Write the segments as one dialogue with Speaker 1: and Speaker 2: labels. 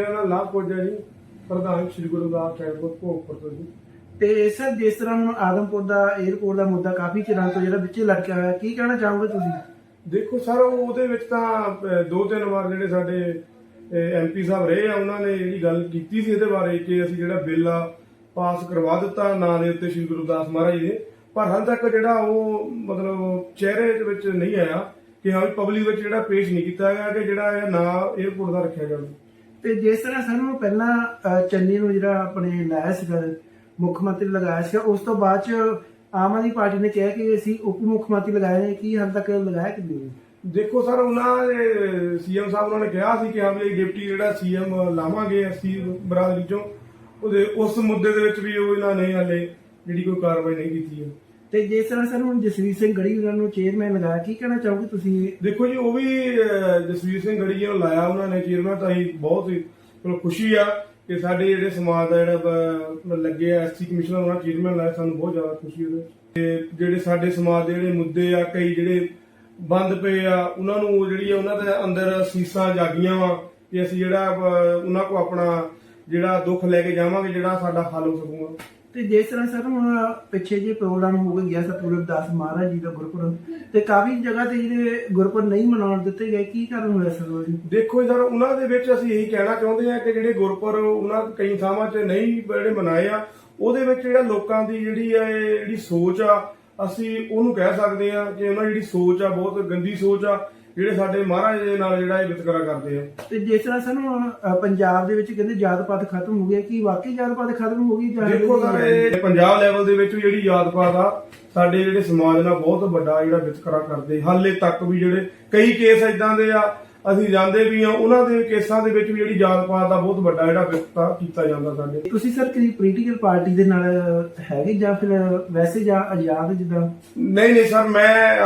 Speaker 1: ਮੇਰਾ ਨਾਮ ਲਾਭ ਕੋਜਾ ਜੀ। ਪ੍ਰਧਾਨ ਸ਼੍ਰੀ ਗੁਰੂ ਰਾਮ ਟ੍ਰਾਂਸਪੋਰਟ ਕੋਪਰ ਤੋਂ ਜੀ।
Speaker 2: ਤੇ ਸਰ ਜਿਸ ਤਰ੍ਹਾਂ ਹੁਣ ਆਦਮਪੁਰ ਦਾ 에어ਪੋਰਟ ਦਾ ਮੁੱਦਾ ਕਾਫੀ ਚਿਰਾਂ ਤੋਂ ਜਿਹੜਾ ਵਿੱਚੇ ਲਟਕਿਆ ਹੋਇਆ ਕੀ ਕਹਿਣਾ ਚਾਹੋਗੇ ਤੁਸੀਂ?
Speaker 1: ਦੇਖੋ ਸਰ ਉਹਦੇ ਵਿੱਚ ਤਾਂ ਦੋ ਤਿੰਨ ਵਾਰ ਜਿਹੜੇ ਸਾਡੇ ਐਮਪੀ ਸਾਹਿਬ ਰਹੇ ਆ ਉਹਨਾਂ ਨੇ ਜਿਹੜੀ ਗੱਲ ਕੀਤੀ ਸੀ ਇਹਦੇ ਬਾਰੇ ਕਿ ਅਸੀਂ ਜਿਹੜਾ ਬਿੱਲ ਆ ਪਾਸ ਕਰਵਾ ਦਿੱਤਾ ਨਾਂ ਦੇ ਉੱਤੇ ਸ਼੍ਰੀ ਗੁਰੂ ਦਾਸ ਮਹਾਰਾਜ ਦੇ। ਪਰ ਹਾਲ ਤੱਕ ਜਿਹੜਾ ਉਹ ਮਤਲਬ ਚਿਹਰੇ ਦੇ ਵਿੱਚ ਨਹੀਂ ਆਇਆ ਕਿ ਹਾਂ ਪਬਲਿਕ ਵਿੱਚ ਜਿਹੜਾ ਪੇਸ਼ ਨਹੀਂ ਕੀਤਾ ਗਿਆ ਕਿ ਜਿਹੜਾ ਇਹ ਨਾਂ 에어ਪੋਰਟ ਦਾ ਰੱਖਿਆ ਜਾਵੇ।
Speaker 2: ਤੇ ਜਿਸ ਤਰ੍ਹਾਂ ਸਾਨੂੰ ਪਹਿਲਾਂ ਚੰਨੀ ਨੂੰ ਜਿਹੜਾ ਆਪਣੇ ਲਾਇਆ ਸੀਗਾ, ਮੁੱਖ ਮੰਤਰੀ ਲਗਾਇਆ ਸੀਗਾ, ਉਸ ਤੋਂ ਬਾਅਦ ਚ ਆਮ ਆਦਮੀ ਪਾਰਟੀ ਨੇ ਕਿਹਾ ਕਿ ਅਸੀਂ ਉਪ ਮੁੱਖ ਮੰਤਰੀ ਲਗਾਏ ਨੇ, ਕੀ ਹਾਲ ਤੱਕ ਲਗਾਇਆ ਕਿ ਨਹੀਂ?
Speaker 1: ਦੇਖੋ ਸਰ, ਉਹਨਾਂ ਦੇ, ਸੀਐਮ ਸਾਹਿਬ ਉਹਨਾਂ ਨੇ ਕਿਹਾ ਸੀ ਕਿ ਹਾਂ ਡਿਪਟੀ ਜਿਹੜਾ ਸੀਐਮ ਲਾਵਾਂਗੇ ਅਸੀਂ ਬਰਾਦਰੀ ਚੋਂ ਉਹਦੇ ਉਸ ਮੁੱਦੇ ਦੇ ਵਿੱਚ ਵੀ ਉਹ ਇਹਨਾਂ ਨੇ ਹਾਲੇ ਜਿਹੜੀ ਕੋਈ ਕਾਰਵਾਈ ਨਹੀਂ ਕੀਤੀ ਹੈ।
Speaker 2: ਤੇ ਜਿਸ ਤਰ੍ਹਾਂ ਸਰ ਹੁਣ ਜਸਵੀਰ ਸਿੰਘ ਗੜੀ ਉਹਨਾਂ ਨੂੰ ਚੇਅਰਮੈਨ ਲਗਾਇਆ ਕੀ ਕਹਿਣਾ ਚਾਹੋਗੇ ਤੁਸੀਂ?
Speaker 1: ਦੇਖੋ ਜੀ ਉਹ ਵੀ ਅਹ, ਜਸਵੀਰ ਸਿੰਘ ਗੜੀ ਜੀ ਨੂੰ ਲਾਇਆ ਉਹਨਾਂ ਨੇ ਚੇਅਰਮੈਨ ਤਾਂ ਹੀ ਬਹੁਤ ਹੀ ਚਲੋ ਖੁਸ਼ੀ ਆ ਕਿ ਸਾਡੇ ਜਿਹੜੇ ਸਮਾਜ ਦਾ ਜਿਹੜਾ ਬ- ਲੱਗੇ ਆ ਐਸਸੀ ਕਮਿਸ਼ਨਰ ਉਹਨਾਂ ਚੇਅਰਮੈਨ ਲਾਇਆ ਸਾਨੂੰ ਬਹੁਤ ਜ਼ਿਆਦਾ ਖੁਸ਼ੀ ਉਹਦੇ ਤੇ ਜਿਹੜੇ ਸਾਡੇ ਸਮਾਜ ਦੇ ਜਿਹੜੇ ਮੁੱਦੇ ਆ ਕਈ ਜਿਹੜੇ ਬੰਦ ਪਏ ਆ ਉਹਨਾਂ ਨੂੰ ਜਿਹੜੀ ਆ ਉਹਨਾਂ ਦੇ ਅੰਦਰ ਸੀਸਾਂ ਜਾਗੀਆਂ ਵਾ ਕਿ ਅਸੀਂ ਜਿਹੜਾ ਅਹ, ਉਹਨਾਂ ਕੋ ਆਪਣਾ ਜਿਹੜਾ ਦੁੱਖ ਲੈ ਕੇ ਜਾਵਾਂਗੇ ਜਿਹੜਾ ਸਾਡਾ ਹੱਲ ਹੋ ਸਕੂਗਾ।
Speaker 2: ਤੇ ਜਿਸ ਤਰ੍ਹਾਂ ਸਰ ਹੁਣ ਪਿੱਛੇ ਜੇ ਪ੍ਰੋਗਰਾਮ ਹੋ ਗਿਆ ਸਤਿਗੁਰੂ ਦਾਸ ਮਹਾਰਾਜ ਜੀ ਦਾ ਗੁਰਪੁਰਬ, ਤੇ ਕਾਫੀ ਜਗ੍ਹਾ ਤੇ ਜਿਹੜੇ ਗੁਰਪੁਰਬ ਨਹੀਂ ਮਨਾਉਣ ਦਿੱਤੇ ਗਏ, ਕੀ ਕਾਰਨ ਹੋਇਆ ਸਰ ਜੀ?
Speaker 1: ਦੇਖੋ ਸਰ, ਉਹਨਾਂ ਦੇ ਵਿੱਚ ਅਸੀਂ ਇਹੀ ਕਹਿਣਾ ਚਾਹੁੰਦੇ ਆ ਕਿ ਜਿਹੜੇ ਗੁਰਪੁਰਬ ਉਹਨਾਂ ਕਈ ਥਾਵਾਂ 'ਚ ਨਹੀਂ ਜਿਹੜੇ ਮਨਾਏ ਆ, ਉਹਦੇ ਵਿੱਚ ਜਿਹੜਾ ਲੋਕਾਂ ਦੀ ਜਿਹੜੀ ਆ ਜਿਹੜੀ ਸੋਚ ਆ, ਅਸੀਂ ਉਹਨੂੰ ਕਹਿ ਸਕਦੇ ਆ ਕਿ ਉਹਨਾਂ ਜਿਹੜੀ ਸੋਚ ਆ, ਬਹੁਤ ਗੰਦੀ ਸੋਚ ਆ ਜਿਹੜੇ ਸਾਡੇ ਮਹਾਰਾਜ ਦੇ ਨਾਲ ਜਿਹੜਾ ਇਹ ਵਿਤਕਰਾ ਕਰਦੇ ਆ।
Speaker 2: ਤੇ ਜਿਸ ਤਰ੍ਹਾਂ ਸਾਨੂੰ ਹੁਣ, ਅ, ਪੰਜਾਬ ਦੇ ਵਿੱਚ ਕਹਿੰਦੇ ਜਾਤ ਪਾਤ ਖਤਮ ਹੋ ਗਿਆ ਕੀ ਵਾਕਈ ਜਾਤ ਪਾਤ ਖਤਮ ਹੋ ਗਈ ਜਾਂ
Speaker 1: ਦੇਖੋ ਸਰ ਇਹ ਪੰਜਾਬ ਲੈਵਲ ਦੇ ਵਿੱਚ ਵੀ ਜਿਹੜੀ ਯਾਦ ਪਾਤ ਆ ਸਾਡੇ ਜਿਹੜੇ ਸਮਾਜ ਨਾਲ ਬਹੁਤ ਵੱਡਾ ਜਿਹੜਾ ਵਿਤਕਰਾ ਕਰਦੇ ਹਾਲੇ ਤੱਕ ਵੀ ਜਿਹੜੇ ਕਈ ਕੇਸ ਇਦਾਂ ਦੇ ਆ ਅਸੀਂ ਜਾਂਦੇ ਵੀ ਆ ਉਹਨਾਂ ਦੇ ਕੇਸਾਂ ਦੇ ਵਿੱਚ ਵੀ ਜਿਹੜੀ ਯਾਦ ਪਾਤ ਦਾ ਬਹੁਤ ਵੱਡਾ ਜਿਹੜਾ ਵਿਤਕਰਾ ਕੀਤਾ ਜਾਂਦਾ ਸਾਡੇ।
Speaker 2: ਤੁਸੀਂ ਸਰ ਕਿਹੜੀ ਪੋਲੀਟੀਕਲ ਪਾਰਟੀ ਦੇ ਨਾਲ ਹੈਗੇ ਜਾਂ ਫਿਰ ਵੈਸੇ ਜਾਂ ਆਜ਼ਾਦ ਜਿੱਦਾਂ?
Speaker 1: ਨਹੀਂ ਨਹੀਂ ਸਰ ਮੈਂ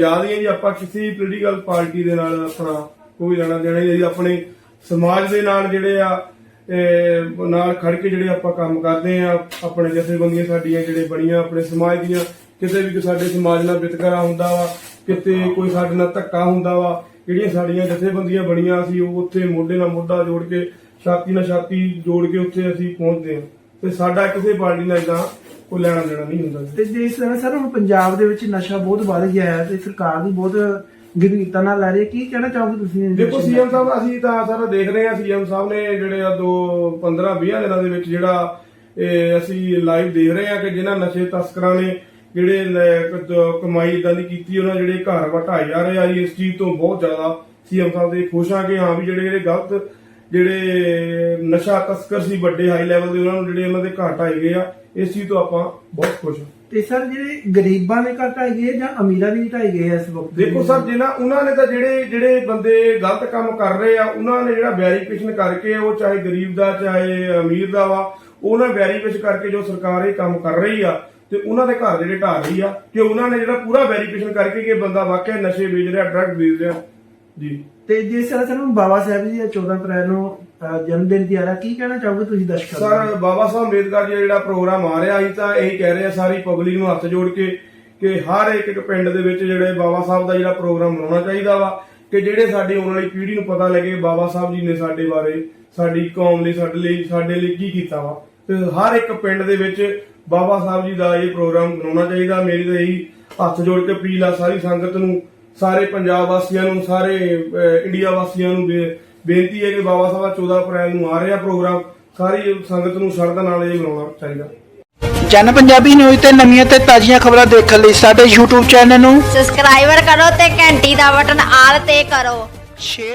Speaker 1: ਯਾਦ ਹੀ ਹੈ ਜੀ ਆਪਾਂ ਕਿਸੇ ਪੋਲੀਟੀਕਲ ਪਾਰਟੀ ਦੇ ਨਾਲ ਆਪਣਾ ਕੋਈ ਲੈਣਾ ਦੇਣਾ ਨਹੀਂ ਜੀ ਆਪਣੇ ਸਮਾਜ ਦੇ ਨਾਲ ਜਿਹੜੇ ਆ ਨਾਲ ਖੜ ਕੇ ਜਿਹੜੇ ਆਪਾਂ ਕੰਮ ਕਰਦੇ ਆ ਆਪਣੇ ਜਥੇਬੰਦੀਆਂ ਸਾਡੀਆਂ ਜਿਹੜੇ ਬਣੀਆਂ ਆਪਣੇ ਸਮਾਜ ਦੀਆਂ ਕਿਤੇ ਵੀ ਕੋਈ ਸਾਡੇ ਸਮਾਜ ਨਾਲ ਵਿਤਕਰਾ ਹੁੰਦਾ ਵਾ ਕਿਤੇ ਕੋਈ ਸਾਡੇ ਨਾਲ ਧੱਕਾ ਹੁੰਦਾ ਵਾ ਜਿਹੜੀਆਂ ਸਾਡੀਆਂ ਜਥੇਬੰਦੀਆਂ ਬਣੀਆਂ ਅਸੀਂ ਉਹ ਉੱਥੇ ਮੋਢੇ ਨਾਲ ਮੋਢਾ ਜੋੜ ਕੇ ਛਾਤੀ ਨਾਲ ਛਾਤੀ ਜੋੜ ਕੇ ਉੱਥੇ ਅਸੀਂ ਪਹੁੰਚਦੇ ਆ ਤੇ ਸਾਡਾ ਕਿਸੇ ਪਾਰਟੀ ਨਾਲ ਇਦਾਂ ਕੋਈ ਲੈਣਾ ਦੇਣਾ ਨਹੀਂ ਹੁੰਦਾ ਜੀ
Speaker 2: ਤੇ ਜਿਸ ਤਰ੍ਹਾਂ ਸਰ ਹੁਣ ਪੰਜਾਬ ਦੇ ਵਿੱਚ ਨਸ਼ਾ ਬਹੁਤ ਵੱਧ ਗਿਆ ਹੈ ਤੇ ਸਰਕਾਰ ਵੀ ਬਹੁਤ ਗੰਭੀਰਤਾ ਨਾਲ ਲੈ ਰਹੀ ਹੈ ਕੀ ਕਹਿਣਾ ਚਾਹੋਗੇ ਤੁਸੀਂ
Speaker 1: ਦੇਖੋ? ਸੀਐਮ ਸਾਹਿਬ ਅਸੀਂ ਤਾਂ ਸਰ ਦੇਖ ਰਹੇ ਹਾਂ ਸੀਐਮ ਸਾਹਿਬ ਨੇ ਜਿਹੜੇ ਆ ਦੋ 15 20 ਦਿਨਾਂ ਦੇ ਵਿੱਚ ਜਿਹੜਾ ਇਹ ਅਸੀਂ ਲਾਈਵ ਦੇਖ ਰਹੇ ਹਾਂ ਕਿ ਜਿਨ੍ਹਾਂ ਨਸ਼ੇ ਤਸਕਰਾਂ ਨੇ ਜਿਹੜੇ ਕਮਾਈ ਇਦਾਂ ਦੀ ਕੀਤੀ ਉਹਨਾਂ ਜਿਹੜੇ ਘਰ ਵਟਾਏ ਜਾ ਰਹੇ ਆ ਇਸ ਚੀਜ਼ ਤੋਂ ਬਹੁਤ ਜ਼ਿਆਦਾ ਸੀਐਮ ਸਾਹਿਬ ਦੇ ਖੁਸ਼ ਆ ਕਿ ਹਾਂ ਵੀ ਜਿਹੜੇ ਜਿਹੜੇ ਗਲਤ ਜਿਹੜੇ ਨਸ਼ਾ ਤਸਕਰ ਸੀ ਵੱਡੇ ਹਾਈ ਲੈਵਲ ਦੇ ਉਹਨਾਂ ਨੂੰ ਜਿਹੜੇ ਉਹਨਾਂ ਦੇ ਘਰ ਢਾਏ ਗਏ ਆ ਇਸ ਚੀਜ਼ ਤੋਂ ਆਪਾਂ ਬਹੁਤ ਖੁਸ਼ ਹਾਂ।
Speaker 2: ਤੇ ਸਰ ਜਿਹੜੇ ਗਰੀਬਾਂ ਦੇ ਘਰ ਢਾਈ ਗਏ ਜਾਂ ਅਮੀਰਾਂ ਦੇ ਵੀ ਢਾਈ ਗਏ ਇਸ ਵਕਤ?
Speaker 1: ਦੇਖੋ ਸਰ ਜਿਨ੍ਹਾਂ ਉਹਨਾਂ ਨੇ ਤਾਂ ਜਿਹੜੇ ਜਿਹੜੇ ਬੰਦੇ ਗਲਤ ਕੰਮ ਕਰ ਰਹੇ ਆ ਉਹਨਾਂ ਨੇ ਜਿਹੜਾ ਵੈਰੀਫਿਕੇਸ਼ਨ ਕਰਕੇ ਉਹ ਚਾਹੇ ਗਰੀਬ ਦਾ ਚਾਹੇ ਅਮੀਰ ਦਾ ਵਾ ਉਹਨਾਂ ਵੈਰੀਫਿਕੇਸ਼ਨ ਕਰਕੇ ਜੋ ਸਰਕਾਰ ਇਹ ਕੰਮ ਕਰ ਰਹੀ ਆ ਤੇ ਉਹਨਾਂ ਦੇ ਘਰ ਜਿਹੜੇ ਢਾਹ ਰਹੀ ਆ ਕਿ ਉਹਨਾਂ ਨੇ ਜਿਹੜਾ ਪੂਰਾ ਵੈਰੀਫਿਕੇਸ਼ਨ ਕਰਕੇ ਕਿ ਇਹ ਬੰਦਾ ਵਾਕਿਆ ਨਸ਼ੇ ਵੇਚ ਰਿਹਾ ਡਰੱਗ ਵੇਚ ਰਿਹਾ। ਜੀ।
Speaker 2: ਤੇ ਜਿਸ ਤਰ੍ਹਾਂ ਸਾਨੂੰ ਬਾਬਾ ਸਾਹਿਬ ਜੀ ਦਾ 14 ਅਪ੍ਰੈਲ ਨੂੰ ਜਨਮ ਦਿਨ ਦੀ ਆ ਰਿਹਾ ਕੀ ਕਹਿਣਾ ਚਾਹੋਗੇ ਤੁਸੀਂ ਦਰਸ਼ਕਾਂ
Speaker 1: ਸਰ ਬਾਬਾ ਸਾਹਿਬ ਅੰਬੇਦਕਰ ਜੀ ਜਿਹੜਾ ਪ੍ਰੋਗਰਾਮ ਆ ਰਿਹਾ ਅਸੀਂ ਤਾਂ ਇਹੀ ਕਹਿ ਰਹੇ ਆ ਸਾਰੀ ਪਬਲਿਕ ਨੂੰ ਹੱਥ ਜੋੜ ਕੇ ਕਿ ਹਰ ਇੱਕ ਇੱਕ ਪਿੰਡ ਦੇ ਵਿੱਚ ਜਿਹੜੇ ਬਾਬਾ ਸਾਹਿਬ ਦਾ ਜਿਹੜਾ ਪ੍ਰੋਗਰਾਮ ਮਨਾਉਣਾ ਚਾਹੀਦਾ ਵਾ ਕਿ ਜਿਹੜੇ ਸਾਡੀ ਆਉਣ ਵਾਲੀ ਪੀੜ੍ਹੀ ਨੂੰ ਪਤਾ ਲੱਗੇ ਬਾਬਾ ਸਾਹਿਬ ਜੀ ਨੇ ਸਾਡੇ ਬਾਰੇ ਸਾਡੀ ਕੌਮ ਲਈ ਸਾਡੇ ਲਈ ਸਾਡੇ ਲਈ ਕੀ ਕੀਤਾ ਵਾ। ਹਰ ਇੱਕ ਪਿੰਡ ਦੇ ਵਿੱਚ ਬਾਬਾ ਸਾਹਿਬ ਜੀ ਦਾ ਇਹ ਪ੍ਰੋਗਰਾਮ ਮਨਾਉਣਾ ਚਾਹੀਦਾ। ਮੇਰੀ ਤਾਂ ਇਹੀ ਹੱਥ ਜੋੜ ਕੇ ਅਪੀਲ ਆ ਸਾਰੀ ਸੰਗਤ ਨੂੰ ਸਾਰੇ ਪੰਜਾਬ ਵਾਸੀਆਂ ਨੂੰ ਸਾਰੇ ਇੰਡੀਆ ਵਾਸੀਆਂ ਨੂੰ ਬੇਨਤੀ ਹੈ ਕਿ ਬਾਬਾ ਸਾਹਿਬ ਦਾ 14 ਅਪ੍ਰੈਲ ਨੂੰ ਆ ਰਿਹਾ ਪ੍ਰੋਗਰਾਮ ਸਾਰੀ ਸੰਗਤ ਨੂੰ ਸ਼ਰਧਾ ਨਾਲ ਇਹ ਮਨਾਉਣਾ ਚਾਹੀਦਾ।
Speaker 2: ਜਨ ਪੰਜਾਬੀ ਨਿਊਜ਼ ਤੇ ਨਵੀਆਂ ਤੇ ਤਾਜ਼ੀਆਂ ਖਬਰਾਂ ਦੇਖਣ ਲਈ ਸਾਡੇ YouTube ਚੈਨਲ ਨੂੰ
Speaker 3: ਸਬਸਕ੍ਰਾਈਬਰ ਕਰੋ ਤੇ ਘੰਟੀ ਦਾ ਬਟਨ ਆਲ ਤੇ ਕਰੋ।
Speaker 2: ਸ਼ੇਅਰ